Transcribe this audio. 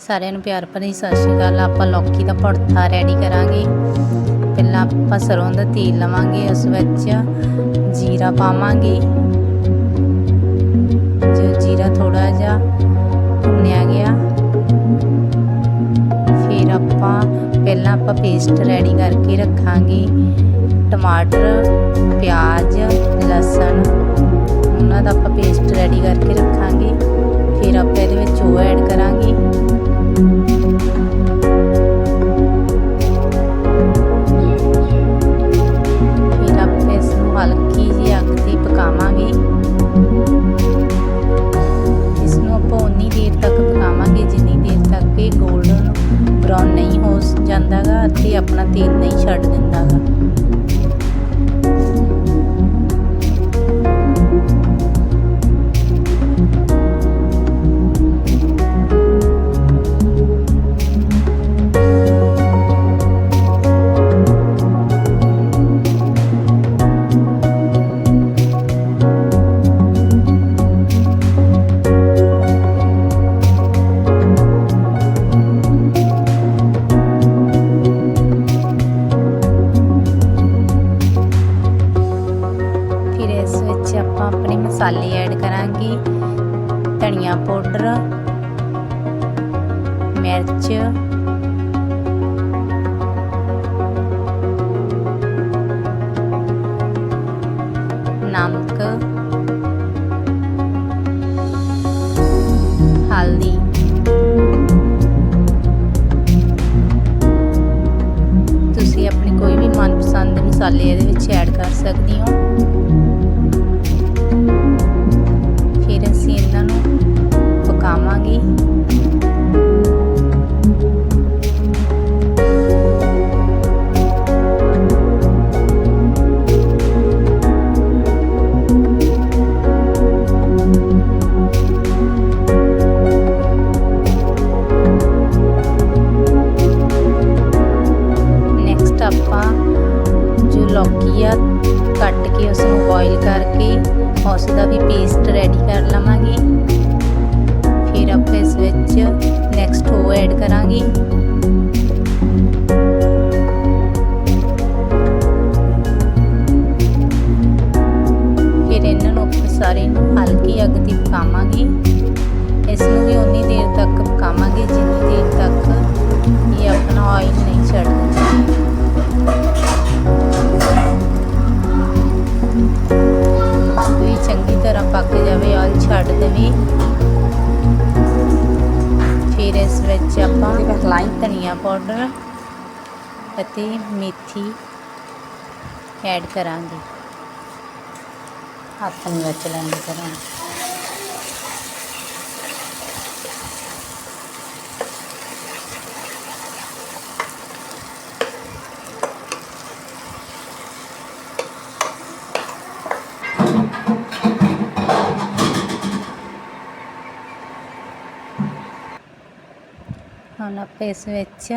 ਸਾਰਿਆਂ ਨੂੰ ਪਿਆਰ ਭਰੀ ਸਤਿ ਸ਼੍ਰੀ ਅਕਾਲ। ਆਪਾਂ ਲੌਕੀ ਦਾ ਭੜਥਾ ਰੈਡੀ ਕਰਾਂਗੇ। ਪਹਿਲਾਂ ਆਪਾਂ ਸਰੋਂ ਦਾ ਤੇਲ ਲਵਾਂਗੇ, ਉਸ ਵਿੱਚ ਜੀਰਾ ਪਾਵਾਂਗੇ। ਜੋ ਜੀਰਾ ਥੋੜਾ ਜਿਹਾ ਭੁੰਨਿਆ ਗਿਆ, ਫਿਰ ਆਪਾਂ ਪਹਿਲਾਂ ਆਪਾਂ ਪੇਸਟ ਰੈਡੀ ਕਰਕੇ ਰੱਖਾਂਗੇ। ਟਮਾਟਰ, ਪਿਆਜ਼, ਲਸਣ, ਉਹਨਾਂ ਦਾ ਆਪਾਂ ਪੇਸਟ ਰੈਡੀ ਕਰਕੇ ਰੱਖਾਂਗੇ। ਫਿਰ ਆਪਾਂ ਇਹਦੇ ਵਿੱਚ ਉਹ ਐਡ ਕਰਾਂਗੇ। ਬਰਾਊਨ ਨਹੀਂ ਹੋ ਜਾਂਦਾਗਾ ਅਤੇ ਆਪਣਾ ਤੇਲ ਨਹੀਂ ਛੱਡ ਦਿੰਦਾਗਾ ਮਸਾਲੇ ਐਡ ਕਰਾਂਗੇ, ਧਨੀਆ ਪਾਊਡਰ, ਮਿਰਚ, ਨਮਕ, ਹਲਦੀ। ਤੁਸੀਂ ਆਪਣੇ ਕੋਈ ਵੀ ਮਨਪਸੰਦ ਮਸਾਲੇ ਇਹਦੇ ਵਿੱਚ ਐਡ ਕਰ ਸਕਦੇ ਹੋ। ਲੌਕੀ ਆ, ਕੱਟ ਕੇ ਉਸ ਨੂੰ ਬੋਇਲ ਕਰਕੇ ਉਸ ਦਾ ਵੀ ਪੇਸਟ ਰੈਡੀ ਕਰ ਲਵਾਂਗੇ। ਫਿਰ ਆਪਾਂ ਇਸ ਵਿੱਚ ਨੈਕਸਟ ਉਹ ਐਡ ਕਰਾਂਗੇ। ਫਿਰ ਇਹਨਾਂ ਨੂੰ ਆਪਾਂ ਸਾਰੇ ਨੂੰ ਹਲਕੀ ਅੱਗ ਤੇ ਪਕਾਵਾਂਗੇ। ਇਸ ਨੂੰ ਵੀ ਉਨੀ ਦੇਰ ਤੱਕ ਪਕਾਵਾਂਗੇ, ਜਿੰਨੀ ਦੇਰ ਤੱਕ ਦੇਵੇ ਫਿਰ ਇਸ ਵਿੱਚ ਆਪਾਂ ਧਨੀਆ ਪਾਊਡਰ ਅਤੇ ਮੇਥੀ ਐਡ ਕਰਾਂਗੇ। ਹੱਥ ਨੂੰ ਵਿੱਚ ਲੈਂਦੇ ਕਰਾਂਗੇ। ਹੁਣ ਆਪਾਂ ਇਸ ਵਿੱਚ